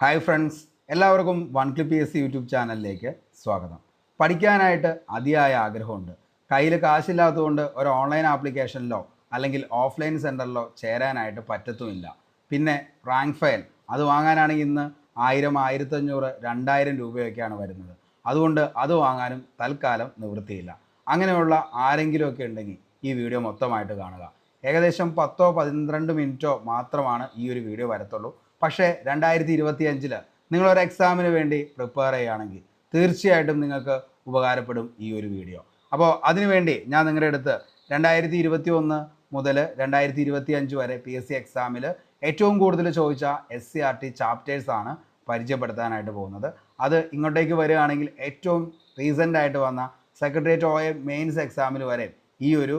Hi friends എല്ലാവർക്കും one clip S C YouTube ചാനലിലേക്ക് സ്വാഗതം. പഠിക്കാനായിട്ട് അതിയായ ആഗ്രഹമുണ്ട്. കയ്യിൽ കാശില്ലാത്തതുകൊണ്ട് ഒരു ഓൺലൈൻ ആപ്ലിക്കേഷനിലോ അല്ലെങ്കിൽ ഓഫ്ലൈൻ സെന്ററിലോ ചേരാനായിട്ട് പറ്റത്തുമില്ല. പിന്നെ റാങ്ക് ഫയൽ അത് വാങ്ങാനാണെങ്കിൽ ഇന്ന് ആയിരം ആയിരത്തഞ്ഞൂറ് രണ്ടായിരം രൂപയൊക്കെയാണ് വരുന്നത്. അതുകൊണ്ട് അത് വാങ്ങാനും തൽക്കാലം നിവൃത്തിയില്ല. അങ്ങനെയുള്ള ആരെങ്കിലുമൊക്കെ ഉണ്ടെങ്കിൽ ഈ വീഡിയോ മൊത്തമായിട്ട് കാണുക. ഏകദേശം പത്തോ പന്ത്രണ്ട് മിനിറ്റോ മാത്രമാണ് ഈ ഒരു വീഡിയോ വരത്തുള്ളൂ. പക്ഷേ രണ്ടായിരത്തി ഇരുപത്തി അഞ്ചിൽ നിങ്ങളൊരു എക്സാമിന് വേണ്ടി പ്രിപ്പയർ ചെയ്യുകയാണെങ്കിൽ തീർച്ചയായിട്ടും നിങ്ങൾക്ക് ഉപകാരപ്പെടും ഈ ഒരു വീഡിയോ അപ്പോൾ അതിനുവേണ്ടി ഞാൻ നിങ്ങളുടെ അടുത്ത് രണ്ടായിരത്തി ഇരുപത്തി ഒന്ന് മുതൽ രണ്ടായിരത്തി ഇരുപത്തി അഞ്ച് വരെ പി എസ് സി എക്സാമിൽ ഏറ്റവും കൂടുതൽ ചോദിച്ച എസ് സി ആർ ടി ചാപ്റ്റേഴ്സാണ് പരിചയപ്പെടുത്താനായിട്ട് പോകുന്നത്. അത് ഇങ്ങോട്ടേക്ക് വരികയാണെങ്കിൽ ഏറ്റവും റീസെന്റ് ആയിട്ട് വന്ന സെക്രട്ടേറിയറ്റ് ഓയ മെയിൻസ് എക്സാമിൽ വരെ ഈ ഒരു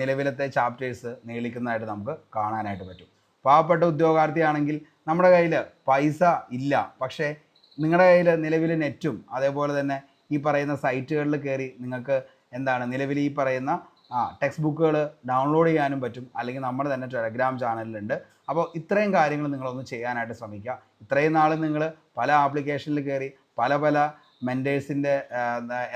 നിലവിലത്തെ ചാപ്റ്റേഴ്സ് നീളിക്കുന്നതായിട്ട് നമുക്ക് കാണാനായിട്ട് പറ്റും. പാവപ്പെട്ട ഉദ്യോഗാർത്ഥിയാണെങ്കിൽ നമ്മുടെ കയ്യിൽ പൈസ ഇല്ല. പക്ഷേ നിങ്ങളുടെ കയ്യിൽ നിലവിൽ നെറ്റും അതേപോലെ തന്നെ ഈ പറയുന്ന സൈറ്റുകളിൽ കയറി നിങ്ങൾക്ക് എന്താണ് നിലവിൽ ഈ പറയുന്ന ആ ടെക്സ്റ്റ് ബുക്കുകൾ ഡൗൺലോഡ് ചെയ്യാനും പറ്റും. അല്ലെങ്കിൽ നമ്മുടെ തന്നെ ടെലഗ്രാം ചാനലിലുണ്ട്. അപ്പോൾ ഇത്രയും കാര്യങ്ങൾ നിങ്ങളൊന്ന് ചെയ്യാനായിട്ട് ശ്രമിക്കുക. ഇത്രയും നാൾ നിങ്ങൾ പല ആപ്ലിക്കേഷനിൽ കയറി പല പല മെന്റേഴ്സിന്റെ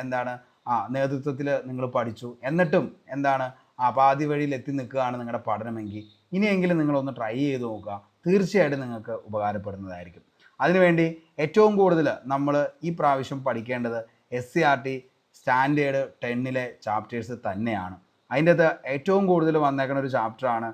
എന്താണ് ആ നേതൃത്വത്തിൽ നിങ്ങൾ പഠിച്ചു. എന്നിട്ടും എന്താണ് ആ പാതി വഴിയിൽ എത്തി നിൽക്കുകയാണ് നിങ്ങളുടെ പഠനമെങ്കിൽ. ഇനിയെങ്കിലും നിങ്ങളൊന്ന് ട്രൈ ചെയ്ത് നോക്കുക. തീർച്ചയായിട്ടും നിങ്ങൾക്ക് ഉപകാരപ്പെടുന്നതായിരിക്കും. അതിനുവേണ്ടി ഏറ്റവും കൂടുതൽ നമ്മൾ ഈ പ്രാവശ്യം പഠിക്കേണ്ടത് S C R T standard ടെന്നിലെ chapters തന്നെയാണ്. അതിന്റെ അകത്ത് ഏറ്റവും കൂടുതൽ വന്നേക്കുന്ന ഒരു ചാപ്റ്ററാണ്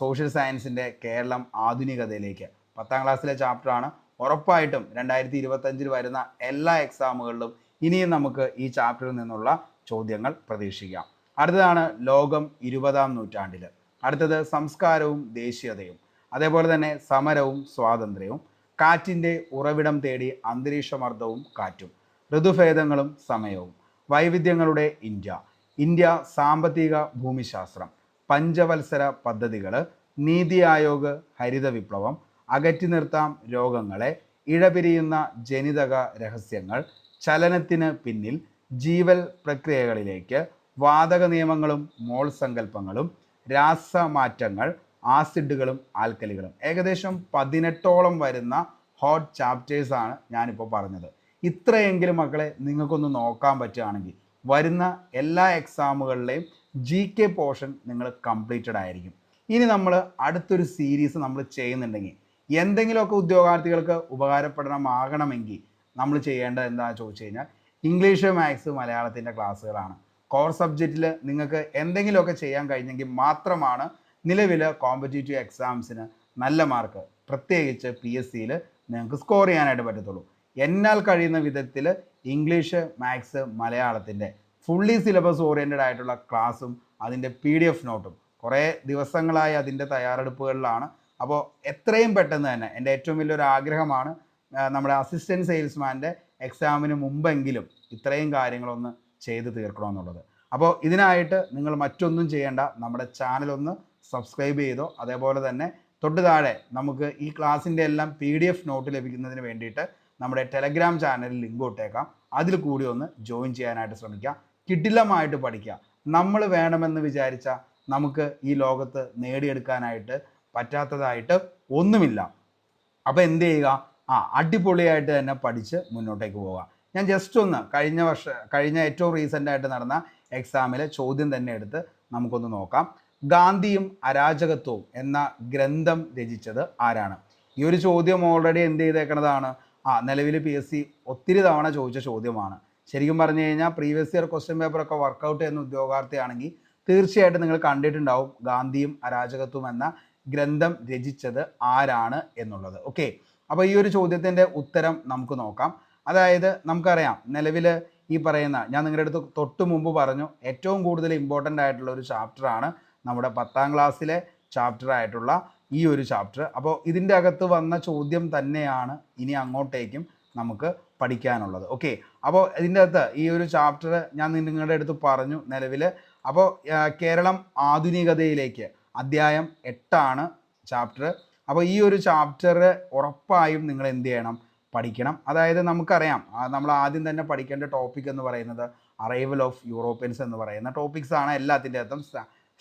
സോഷ്യൽ സയൻസിന്റെ കേരളം ആധുനികതയിലേക്ക്. പത്താം ക്ലാസ്സിലെ ചാപ്റ്ററാണ് ഉറപ്പായിട്ടും രണ്ടായിരത്തി ഇരുപത്തഞ്ചിൽ വരുന്ന എല്ലാ എക്സാമുകളിലും ഇനിയും നമുക്ക് ഈ ചാപ്റ്ററിൽ നിന്നുള്ള ചോദ്യങ്ങൾ പ്രതീക്ഷിക്കാം. അടുത്തതാണ് ലോകം ഇരുപതാം നൂറ്റാണ്ടിൽ അടുത്തത് സംസ്കാരവും ദേശീയതയും. അതേപോലെ തന്നെ സമരവും സ്വാതന്ത്ര്യവും. കാറ്റിന്റെ ഉറവിടം തേടി അന്തരീക്ഷമർദ്ദവും കാറ്റും. ഋതുഭേദങ്ങളും സമയവും. വൈവിധ്യങ്ങളുടെ ഇന്ത്യ. ഇന്ത്യ സാമ്പത്തിക ഭൂമിശാസ്ത്രം. പഞ്ചവത്സര പദ്ധതികൾ നീതി ആയോഗ് ഹരിത വിപ്ലവം. അകറ്റി നിർത്താം രോഗങ്ങളെ. ഇഴപിരിയുന്ന ജനിതക രഹസ്യങ്ങൾ. ചലനത്തിന് പിന്നിൽ ജീവൽ പ്രക്രിയകളിലേക്ക്. വാതക നിയമങ്ങളും മോൾ സങ്കല്പങ്ങളും. രാസമാറ്റങ്ങൾ ആസിഡുകളും ആൽക്കലികളും. ഏകദേശം പതിനെട്ടോളം വരുന്ന ഹോട്ട് ചാപ്റ്റേഴ്സാണ് ഞാനിപ്പോൾ പറഞ്ഞത്. ഇത്രയെങ്കിലും മക്കളെ നിങ്ങൾക്കൊന്ന് നോക്കാൻ പറ്റുകയാണെങ്കിൽ വരുന്ന എല്ലാ എക്സാമുകളിലെയും ജി കെ പോർഷൻ നിങ്ങൾ കംപ്ലീറ്റഡ് ആയിരിക്കും. ഇനി നമ്മൾ അടുത്തൊരു സീരീസ് നമ്മൾ ചെയ്യുന്നുണ്ടെങ്കിൽ എന്തെങ്കിലുമൊക്കെ ഉദ്യോഗാർത്ഥികൾക്ക് ഉപകാരപ്പെടണമാകണമെങ്കിൽ നമ്മൾ ചെയ്യേണ്ടത് എന്താണെന്ന് ചോദിച്ചു കഴിഞ്ഞാൽ ഇംഗ്ലീഷ് മാത്സ് മലയാളത്തിന്റെ ക്ലാസ്സുകളാണ് കോർ സബ്ജക്റ്റിൽ നിങ്ങൾക്ക് എന്തെങ്കിലുമൊക്കെ ചെയ്യാൻ കഴിഞ്ഞെങ്കിൽ മാത്രമാണ് നിലവിൽ കോമ്പറ്റേറ്റീവ് എക്സാംസിന് നല്ല മാർക്ക് പ്രത്യേകിച്ച് പി എസ് സിയിൽ നിങ്ങൾക്ക് സ്കോർ ചെയ്യാനായിട്ട് പറ്റത്തുള്ളൂ. എന്നാൽ കഴിയുന്ന വിധത്തിൽ ഇംഗ്ലീഷ് മാത്സ് മലയാളത്തിന്റെ ഫുള്ളി സിലബസ് ഓറിയന്റഡ് ആയിട്ടുള്ള ക്ലാസ്സും അതിന്റെ പി ഡി എഫ് നോട്ടും കുറേ ദിവസങ്ങളായി അതിന്റെ തയ്യാറെടുപ്പുകളിലാണ്. അപ്പോൾ എത്രയും പെട്ടെന്ന് തന്നെ എന്റെ ഏറ്റവും വലിയൊരു ആഗ്രഹമാണ് നമ്മുടെ അസിസ്റ്റന്റ് സെയിൽസ്മാന്റെ എക്സാമിന് മുമ്പെങ്കിലും ഇത്രയും കാര്യങ്ങളൊന്ന് ചെയ്ത് തീർക്കണമെന്നുള്ളത്. അപ്പോൾ ഇതിനായിട്ട് നിങ്ങൾ മറ്റൊന്നും ചെയ്യേണ്ട. നമ്മുടെ ചാനലൊന്ന് സബ്സ്ക്രൈബ് ചെയ്തോ. അതേപോലെ തന്നെ തൊട്ട് താഴെ നമുക്ക് ഈ ക്ലാസ്സിന്റെ എല്ലാം പി ഡി എഫ് നോട്ട് ലഭിക്കുന്നതിന് വേണ്ടിയിട്ട് നമ്മുടെ ടെലഗ്രാം ചാനലിൽ ലിങ്ക് ഇട്ടേക്കാം. അതിൽ കൂടി ഒന്ന് ജോയിൻ ചെയ്യാനായിട്ട് ശ്രമിക്കുക. കിടിലമായിട്ട് പഠിക്കുക. നമ്മൾ വേണമെന്ന് വിചാരിച്ച നമുക്ക് ഈ ലോകത്ത് നേടിയെടുക്കാനായിട്ട് പറ്റാത്തതായിട്ട് ഒന്നുമില്ല. അപ്പോൾ എന്ത് ചെയ്യുക? ആ അടിപൊളിയായിട്ട് തന്നെ പഠിച്ച് മുന്നോട്ടേക്ക് പോവുക. ഞാൻ ജസ്റ്റ് ഒന്ന് കഴിഞ്ഞ വർഷ കഴിഞ്ഞ ഏറ്റവും റീസെന്റ് ആയിട്ട് നടന്ന എക്സാമിലെ ചോദ്യം തന്നെ എടുത്ത് നമുക്കൊന്ന് നോക്കാം. ഗാന്ധിയും അരാജകത്വവും എന്ന ഗ്രന്ഥം രചിച്ചത് ആരാണ്? ഈ ഒരു ചോദ്യം ഓൾറെഡി എന്ത് ചെയ്തേക്കണതാണ്? ആ നിലവിൽ പി എസ് സി ഒത്തിരി തവണ ചോദിച്ച ചോദ്യമാണ്. ശരിക്കും പറഞ്ഞു കഴിഞ്ഞാൽ പ്രീവിയസ് ഇയർ ക്വസ്റ്റ്യൻ പേപ്പറൊക്കെ വർക്കൗട്ട് ചെയ്യുന്ന ഉദ്യോഗാർത്ഥിയാണെങ്കിൽ തീർച്ചയായിട്ടും നിങ്ങൾ കണ്ടിട്ടുണ്ടാവും ഗാന്ധിയും അരാജകത്വം എന്ന ഗ്രന്ഥം രചിച്ചത് ആരാണ് എന്നുള്ളത്. ഓക്കെ അപ്പോൾ ഈ ഒരു ചോദ്യത്തിന്റെ ഉത്തരം നമുക്ക് നോക്കാം. അതായത് നമുക്കറിയാം നിലവിൽ ഈ പറയുന്ന ഞാൻ നിങ്ങളുടെ അടുത്ത് തൊട്ട് മുമ്പ് പറഞ്ഞു ഏറ്റവും കൂടുതൽ ഇമ്പോർട്ടന്റ് ആയിട്ടുള്ള ഒരു ചാപ്റ്ററാണ് നമ്മുടെ പത്താം ക്ലാസ്സിലെ ചാപ്റ്റർ ആയിട്ടുള്ള ഈ ഒരു ചാപ്റ്റർ അപ്പോൾ ഇതിന്റെ അകത്ത് വന്ന ചോദ്യം തന്നെയാണ് ഇനി അങ്ങോട്ടേക്കും നമുക്ക് പഠിക്കാനുള്ളത്. ഓക്കെ അപ്പോൾ ഇതിന്റെ അകത്ത് ഈ ഒരു ചാപ്റ്റർ ഞാൻ നിങ്ങളുടെ അടുത്ത് പറഞ്ഞു നിലവിൽ അപ്പോൾ കേരളം ആധുനികതയിലേക്ക് അധ്യായം എട്ടാണ് ചാപ്റ്റർ അപ്പോൾ ഈ ഒരു ചാപ്റ്റർ ഉറപ്പായും നിങ്ങൾ എന്ത് ചെയ്യണം? പഠിക്കണം. അതായത് നമുക്കറിയാം നമ്മൾ ആദ്യം തന്നെ പഠിക്കേണ്ട ടോപ്പിക് എന്ന് പറയുന്നത് അറൈവൽ ഓഫ് യൂറോപ്യൻസ് എന്ന് പറയുന്ന ടോപ്പിക്സ് ആണ് എല്ലാത്തിന്റെ അകത്തും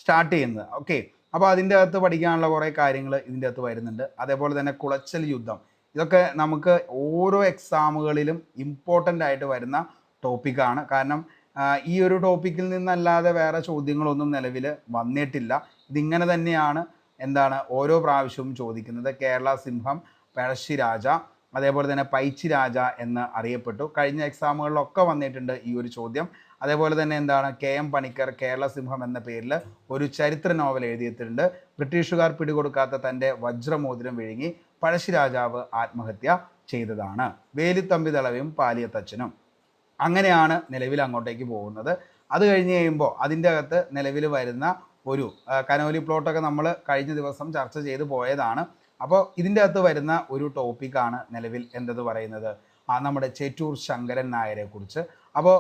സ്റ്റാർട്ട് ചെയ്യുന്നത്. ഓക്കെ അപ്പോൾ അതിന്റെ അകത്ത് പഠിക്കാനുള്ള കുറേ കാര്യങ്ങൾ ഇതിന്റെ അകത്ത് വരുന്നുണ്ട്. അതേപോലെ തന്നെ കുളച്ചൽ യുദ്ധം. ഇതൊക്കെ നമുക്ക് ഓരോ എക്സാമുകളിലും ഇമ്പോർട്ടന്റ് ആയിട്ട് വരുന്ന ടോപ്പിക്കാണ് കാരണം ഈ ഒരു ടോപ്പിക്കിൽ നിന്നല്ലാതെ വേറെ ചോദ്യങ്ങളൊന്നും നിലവിൽ വന്നിട്ടില്ല. ഇതിങ്ങനെ തന്നെയാണ് എന്താണ് ഓരോ പ്രാവശ്യവും ചോദിക്കുന്നത്. കേരള സിംഹം പഴശ്ശിരാജ അതേപോലെ തന്നെ പൈച്ചി രാജ എന്ന് അറിയപ്പെട്ടു. കഴിഞ്ഞ എക്സാമുകളിലൊക്കെ വന്നിട്ടുണ്ട് ഈ ഒരു ചോദ്യം. അതേപോലെ തന്നെ എന്താണ്? കെ എം പണിക്കർ കേരള സിംഹം എന്ന പേരിൽ ഒരു ചരിത്ര നോവൽ എഴുതിയിട്ടുണ്ട്. ബ്രിട്ടീഷുകാർ പിടികൊടുക്കാത്ത തന്റെ വജ്രമോതിരം വിഴുങ്ങി പഴശ്ശിരാജാവ് ആത്മഹത്യ ചെയ്തതാണ്. വേലിത്തമ്പി തളവയും പാലിയത്തച്ഛനും. അങ്ങനെയാണ് നിലവിൽ അങ്ങോട്ടേക്ക് പോകുന്നത്. അത് കഴിഞ്ഞ് കഴിയുമ്പോൾ അതിന്റെ അകത്ത് നിലവിൽ വരുന്ന ഒരു കനോലി പ്ലോട്ടൊക്കെ നമ്മൾ കഴിഞ്ഞ ദിവസം ചർച്ച ചെയ്ത് പോയതാണ്. അപ്പോൾ ഇതിന്റെ അകത്ത് വരുന്ന ഒരു ടോപ്പിക്കാണ് നിലവിൽ എന്തെന്ന് പറയുന്നത്? ആ നമ്മുടെ ചേറ്റൂർ ശങ്കരൻ നായരെ കുറിച്ച്. അപ്പോൾ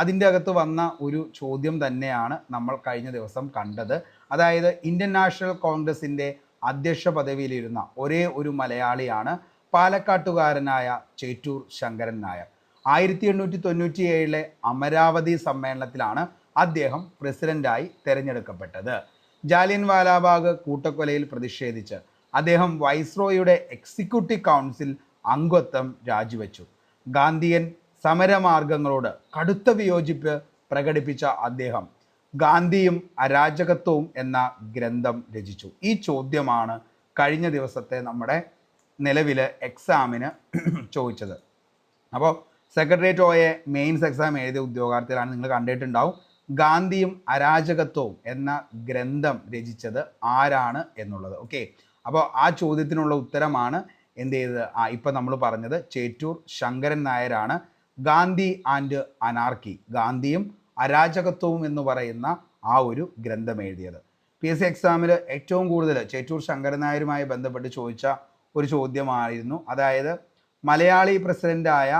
അതിന്റെ അകത്ത് വന്ന ഒരു ചോദ്യം തന്നെയാണ് നമ്മൾ കഴിഞ്ഞ ദിവസം കണ്ടത്. അതായത് ഇന്ത്യൻ നാഷണൽ കോൺഗ്രസിന്റെ അധ്യക്ഷ പദവിയിലിരുന്ന ഒരേ ഒരു മലയാളിയാണ് പാലക്കാട്ടുകാരനായ ചേറ്റൂർ ശങ്കരൻ നായർ. ആയിരത്തി എണ്ണൂറ്റി തൊണ്ണൂറ്റി ഏഴിലെ അമരാവതി സമ്മേളനത്തിലാണ് അദ്ദേഹം പ്രസിഡന്റായി തെരഞ്ഞെടുക്കപ്പെട്ടത്. ജാലിയൻ വാലാബാഗ് കൂട്ടക്കൊലയിൽ പ്രതിഷേധിച്ച് അദ്ദേഹം വൈസ്രോയുടെ എക്സിക്യൂട്ടീവ് കൗൺസിൽ അംഗത്വം രാജിവെച്ചു. ഗാന്ധിയൻ സമരമാർഗങ്ങളോട് കടുത്ത വിയോജിപ്പ് പ്രകടിപ്പിച്ച അദ്ദേഹം ഗാന്ധിയും അരാജകത്വവും എന്ന ഗ്രന്ഥം രചിച്ചു. ഈ ചോദ്യമാണ് കഴിഞ്ഞ ദിവസത്തെ നമ്മുടെ നിലവിലെ എക്സാമിന് ചോദിച്ചത്. അപ്പോൾ സെക്രട്ടേറിയറ്റ് ഒയെ മെയിൻസ് എക്സാം എഴുതിയ ഉദ്യോഗാർത്ഥികളാണ് നിങ്ങൾ കണ്ടിട്ടുണ്ടാവും. ഗാന്ധിയും അരാജകത്വവും എന്ന ഗ്രന്ഥം രചിച്ചത് ആരാണ് എന്നുള്ളത്. ഓക്കെ. അപ്പോൾ ആ ചോദ്യത്തിനുള്ള ഉത്തരമാണ് എന്ത് ചെയ്തത് ആ ഇപ്പം നമ്മൾ പറഞ്ഞത് ചേറ്റൂർ ശങ്കരൻ നായരാണ്. ഗാന്ധി ആൻഡ് അനാർക്കി ഗാന്ധിയും അരാജകത്വവും എന്ന് പറയുന്ന ആ ഒരു ഗ്രന്ഥം എഴുതിയത്. പി എസ് സി എക്സാമിൽ ഏറ്റവും കൂടുതൽ ചേറ്റൂർ ശങ്കരൻ നായരുമായി ബന്ധപ്പെട്ട് ചോദിച്ച ഒരു ചോദ്യമായിരുന്നു. അതായത് മലയാളി പ്രസിഡന്റായ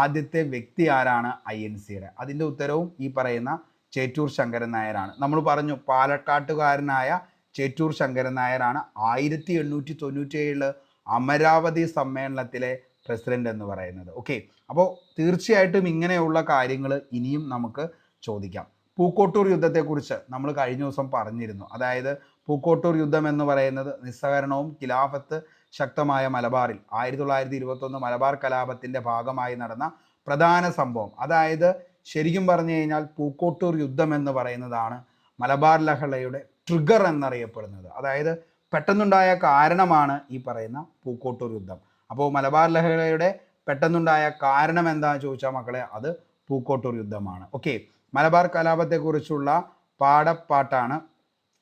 ആദ്യത്തെ വ്യക്തി ആരാണ് ഐ എൻ സിയുടെ? അതിന്റെ ഉത്തരവും ഈ പറയുന്ന ചേറ്റൂർ ശങ്കരൻ നായരാണ്. നമ്മൾ പറഞ്ഞു പാലക്കാട്ടുകാരനായ ചേറ്റൂർ ശങ്കരൻ നായരാണ് ആയിരത്തി എണ്ണൂറ്റി തൊണ്ണൂറ്റി ഏഴിൽ അമരാവതി സമ്മേളനത്തിലെ പ്രസിഡന്റ് എന്ന് പറയുന്നത്. ഓക്കെ അപ്പോൾ തീർച്ചയായിട്ടും ഇങ്ങനെയുള്ള കാര്യങ്ങൾ ഇനിയും നമുക്ക് ചോദിക്കാം. പൂക്കോട്ടൂർ യുദ്ധത്തെക്കുറിച്ച് നമ്മൾ കഴിഞ്ഞ ദിവസം പറഞ്ഞിരുന്നു. അതായത് പൂക്കോട്ടൂർ യുദ്ധം എന്ന് പറയുന്നത് നിസ്സഹരണവും ഖിലാഫത്ത് ശക്തമായ മലബാറിൽ ആയിരത്തി തൊള്ളായിരത്തി ഇരുപത്തൊന്ന് മലബാർ കലാപത്തിന്റെ ഭാഗമായി നടന്ന പ്രധാന സംഭവം. അതായത് ശരിക്കും പറഞ്ഞു കഴിഞ്ഞാൽ പൂക്കോട്ടൂർ യുദ്ധം എന്ന് പറയുന്നതാണ് മലബാർ ലഹളയുടെ ട്രിഗർ എന്നറിയപ്പെടുന്നത്. അതായത് പെട്ടെന്നുണ്ടായ കാരണമാണ് ഈ പറയുന്ന പൂക്കോട്ടൂർ യുദ്ധം. അപ്പോൾ മലബാർ ലഹളയുടെ പെട്ടെന്നുണ്ടായ കാരണം എന്താണെന്ന് ചോദിച്ചാൽ മക്കളെ അത് പൂക്കോട്ടൂർ യുദ്ധമാണ്. ഓക്കെ മലബാർ കലാപത്തെക്കുറിച്ചുള്ള പാടപ്പാട്ടാണ്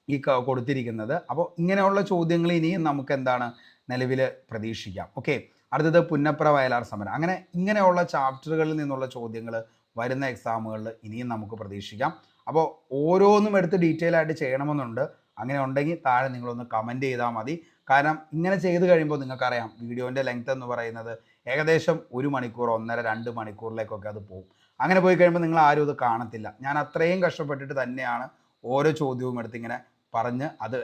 ഈ കൊടുത്തിരിക്കുന്നത്. അപ്പോൾ ഇങ്ങനെയുള്ള ചോദ്യങ്ങൾ ഇനിയും നമുക്ക് എന്താണ് നിലവിൽ പ്രതീക്ഷിക്കാം. ഓക്കെ അടുത്തത് പുന്നപ്ര വയലാർ സമരം. അങ്ങനെ ഇങ്ങനെയുള്ള ചാപ്റ്ററുകളിൽ നിന്നുള്ള ചോദ്യങ്ങൾ വരുന്ന എക്സാമുകളിൽ ഇനിയും നമുക്ക് പ്രതീക്ഷിക്കാം. അപ്പോൾ ഓരോന്നും എടുത്ത് ഡീറ്റെയിൽ ആയിട്ട് ചെയ്യണമെന്നുണ്ട്. അങ്ങനെ ഉണ്ടെങ്കിൽ താഴെ നിങ്ങളൊന്ന് കമന്റ് ചെയ്താൽ മതി. കാരണം ഇങ്ങനെ ചെയ്ത് കഴിയുമ്പോൾ നിങ്ങൾക്കറിയാം വീഡിയോന്റെ ലെങ്ത് എന്ന് പറയുന്നത് ഏകദേശം ഒരു മണിക്കൂർ ഒന്നര രണ്ട് മണിക്കൂറിലേക്കൊക്കെ അത് പോകും. അങ്ങനെ പോയി കഴിയുമ്പോൾ നിങ്ങൾ ആരും ഇത് കാണത്തില്ല. ഞാൻ അത്രയും കഷ്ടപ്പെട്ടിട്ട് തന്നെയാണ് ഓരോ ചോദ്യവും എടുത്ത് ഇങ്ങനെ പറഞ്ഞ് അത്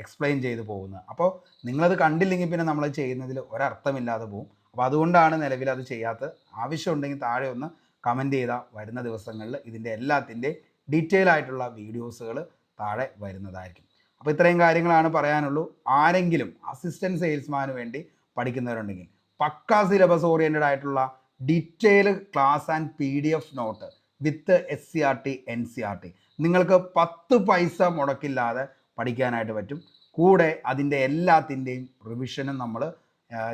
എക്സ്പ്ലെയിൻ ചെയ്ത് പോകുന്നത്. അപ്പോൾ നിങ്ങളത് കണ്ടില്ലെങ്കിൽ പിന്നെ നമ്മൾ ചെയ്യുന്നതിൽ ഒരർത്ഥമില്ലാതെ പോകും. അപ്പോൾ അതുകൊണ്ടാണ് നിലവിൽ അത് ചെയ്യാത്തത്. ആവശ്യമുണ്ടെങ്കിൽ താഴെ ഒന്ന് കമന്റ് ചെയ്താൽ വരുന്ന ദിവസങ്ങളിൽ ഇതിന്റെ എല്ലാത്തിന്റെ ഡീറ്റെയിൽ ആയിട്ടുള്ള വീഡിയോസുകൾ താഴെ വരുന്നതായിരിക്കും. അപ്പോൾ ഇത്രയും കാര്യങ്ങളാണ് പറയാനുള്ളൂ. ആരെങ്കിലും അസിസ്റ്റന്റ് സെയിൽസ്മാന് വേണ്ടി പഠിക്കുന്നവരുണ്ടെങ്കിൽ പക്കാ സിലബസ് ഓറിയന്റഡ് ആയിട്ടുള്ള detail class and P D F note with S C R T N C R T നിങ്ങൾക്ക് പത്ത് പൈസ മുടക്കില്ലാതെ പഠിക്കാനായിട്ട് പറ്റും. കൂടെ അതിന്റെ എല്ലാത്തിന്റെയും റിവിഷനും നമ്മൾ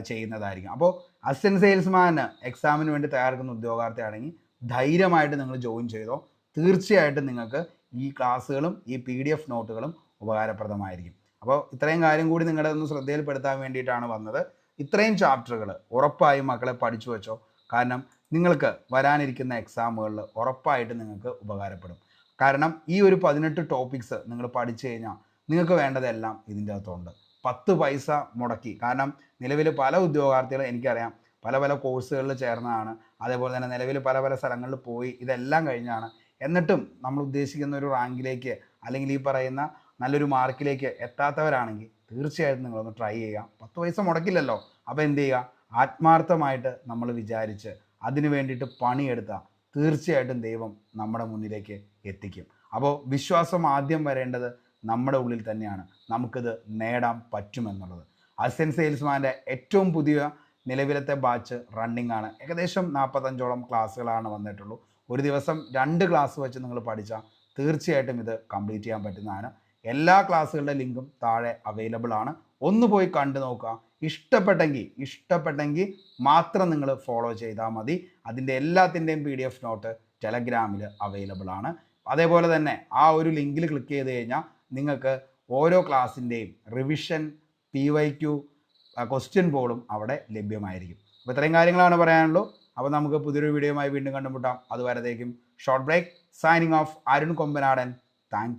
ചെയ്യുന്നതായിരിക്കും. അപ്പോൾ അസിസ്റ്റന്റ് സെയിൽസ്മാന് എക്സാമിന് വേണ്ടി തയ്യാറെടുക്കുന്ന ഉദ്യോഗാർത്ഥിയാണെങ്കിൽ ധൈര്യമായിട്ട് നിങ്ങൾ ജോയിൻ ചെയ്തോ തീർച്ചയായിട്ടും നിങ്ങൾക്ക് ഈ ക്ലാസ്സുകളും ഈ പി ഡി എഫ് നോട്ടുകളും ഉപകാരപ്രദമായിരിക്കും. അപ്പോൾ ഇത്രയും കാര്യം കൂടി നിങ്ങളുടെ ഒന്ന് ശ്രദ്ധയിൽപ്പെടുത്താൻ വേണ്ടിയിട്ടാണ് വന്നത്. ഇത്രയും ചാപ്റ്ററുകൾ ഉറപ്പായും മക്കളെ പഠിച്ചു വെച്ചോ. കാരണം നിങ്ങൾക്ക് വരാനിരിക്കുന്ന എക്സാമുകളിൽ ഉറപ്പായിട്ട് നിങ്ങൾക്ക് ഉപകാരപ്പെടും. കാരണം ഈ ഒരു പതിനെട്ട് ടോപ്പിക്സ് നിങ്ങൾ പഠിച്ചു കഴിഞ്ഞാൽ നിങ്ങൾക്ക് വേണ്ടതെല്ലാം ഇതിന്റെ അകത്തുണ്ട്. പത്ത് പൈസ മുടക്കി. കാരണം നിലവിൽ പല ഉദ്യോഗാർത്ഥികളും എനിക്കറിയാം പല പല കോഴ്സുകളിൽ ചേർന്നതാണ്. അതേപോലെ തന്നെ നിലവിൽ പല പല സ്ഥലങ്ങളിൽ പോയി ഇതെല്ലാം കഴിഞ്ഞാണ് എന്നിട്ടും നമ്മൾ ഉദ്ദേശിക്കുന്ന ഒരു റാങ്കിലേക്ക് അല്ലെങ്കിൽ ഈ പറയുന്ന നല്ലൊരു മാർക്കിലേക്ക് എത്താത്തവരാണെങ്കിൽ തീർച്ചയായിട്ടും നിങ്ങളൊന്ന് ട്രൈ ചെയ്യുക. പത്ത് പൈസ മുടക്കില്ലല്ലോ. അപ്പോൾ എന്ത് ചെയ്യുക? ആത്മാർത്ഥമായിട്ട് നമ്മൾ വിചാരിച്ച് അതിനു വേണ്ടിയിട്ട് പണിയെടുത്താൽ തീർച്ചയായിട്ടും ദൈവം നമ്മുടെ മുന്നിലേക്ക് എത്തിക്കും. അപ്പോൾ വിശ്വാസം ആദ്യം വരേണ്ടത് നമ്മുടെ ഉള്ളിൽ തന്നെയാണ്. നമുക്കിത് നേടാൻ പറ്റുമെന്നുള്ളത്. അസൻ സെയിൽസ്മാന്റെ ഏറ്റവും പുതിയ നിലവിലത്തെ ബാച്ച് റണ്ണിംഗ് ആണ്. ഏകദേശം നാൽപ്പത്തഞ്ചോളം ക്ലാസ്സുകളാണ് വന്നിട്ടുള്ളൂ. ഒരു ദിവസം രണ്ട് ക്ലാസ് വെച്ച് നിങ്ങൾ പഠിച്ചാൽ തീർച്ചയായിട്ടും ഇത് കംപ്ലീറ്റ് ചെയ്യാൻ പറ്റുന്നതാണ്. എല്ലാ ക്ലാസ്സുകളുടെ ലിങ്കും താഴെ അവൈലബിൾ ആണ്. ഒന്ന് പോയി കണ്ടു നോക്കുക. ഇഷ്ടപ്പെട്ടെങ്കിൽ ഇഷ്ടപ്പെട്ടെങ്കിൽ മാത്രം നിങ്ങൾ ഫോളോ ചെയ്താൽ മതി. അതിന്റെ എല്ലാത്തിന്റെയും പി ഡി എഫ് നോട്ട് ടെലഗ്രാമിൽ അവൈലബിൾ ആണ്. അതേപോലെ തന്നെ ആ ഒരു ലിങ്കിൽ ക്ലിക്ക് ചെയ്ത് കഴിഞ്ഞാൽ നിങ്ങൾക്ക് ഓരോ ക്ലാസ്സിന്റെയും revision P Y Q question പോളും അവിടെ ലഭ്യമായിരിക്കും. അപ്പോൾ ഇത്രയും കാര്യങ്ങളാണ് പറയാനുള്ളൂ. അപ്പോൾ നമുക്ക് പുതിയൊരു വീഡിയോയുമായി വീണ്ടും കണ്ടുമുട്ടാം. അതുവരത്തേക്കും short break signing off Arun Kombanadan. Thank